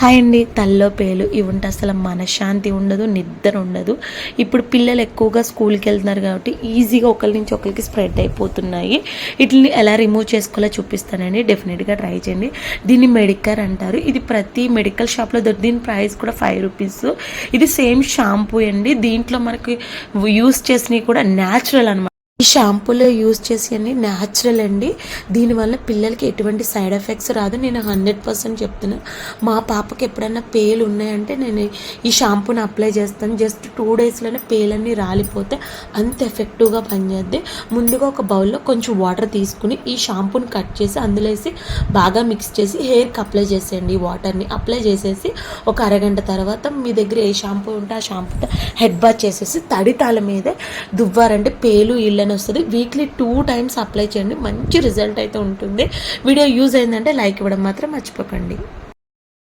Hi అండి తల్లో పేలు. ఇవి ఉంటే అసలు మనశ్శాంతి ఉండదు నిద్ర ఉండదు. ఇప్పుడు పిల్లలు ఎక్కువగా స్కూల్కి వెళ్తున్నారు కాబట్టి ఈజీగా ఒకరి నుంచి ఒకరికి స్ప్రెడ్ అయిపోతున్నాయి. వీటిని ఎలా రిమూవ్ చేసుకోవాలో చూపిస్తానండి. డెఫినెట్గా ట్రై చేయండి. దీన్ని మెడికర్ అంటారు. ఇది ప్రతి మెడికల్ షాప్లో దొరికి దీని ప్రైస్ కూడా ఫైవ్ రూపీస్. ఇది సేమ్ షాంపూ అండి. దీంట్లో మనకి యూస్ చేసినవి కూడా న్యాచురల్ అనమాట ఈ షాంపూలో యూజ్ చేసి న్యాచురల్ అండి. దీనివల్ల పిల్లలకి ఎటువంటి సైడ్ ఎఫెక్ట్స్ రాదు. నేను హండ్రెడ్ పర్సెంట్ చెప్తున్నా. మా పాపకి ఎప్పుడైనా పేలు ఉన్నాయంటే నేను ఈ షాంపూని అప్లై చేస్తాను. జస్ట్ టూ డేస్లోనే పేలన్నీ రాలిపోతే అంత ఎఫెక్టివ్గా పనిచేద్ది. ముందుగా ఒక బౌల్లో కొంచెం వాటర్ తీసుకుని ఈ షాంపూని కట్ చేసి అందులో వేసి బాగా మిక్స్ చేసి హెయిర్కి అప్లై చేసేయండి ఈ వాటర్ని అప్లై చేసేసి ఒక అరగంట తర్వాత మీ దగ్గర ఏ షాంపూ ఉంటే ఆ షాంపూతో హెడ్ బాత్ చేసేసి తడి తాళ మీదే దువ్వారంటే పేలు ఇళ్ళని వస్తుంది. వీక్లీ టూ టైమ్స్ అప్లై చేయండి. మంచి రిజల్ట్ అయితే ఉంటుంది. వీడియో యూజ్ అయిందంటే లైక్ ఇవ్వడం మాత్రం మర్చిపోకండి.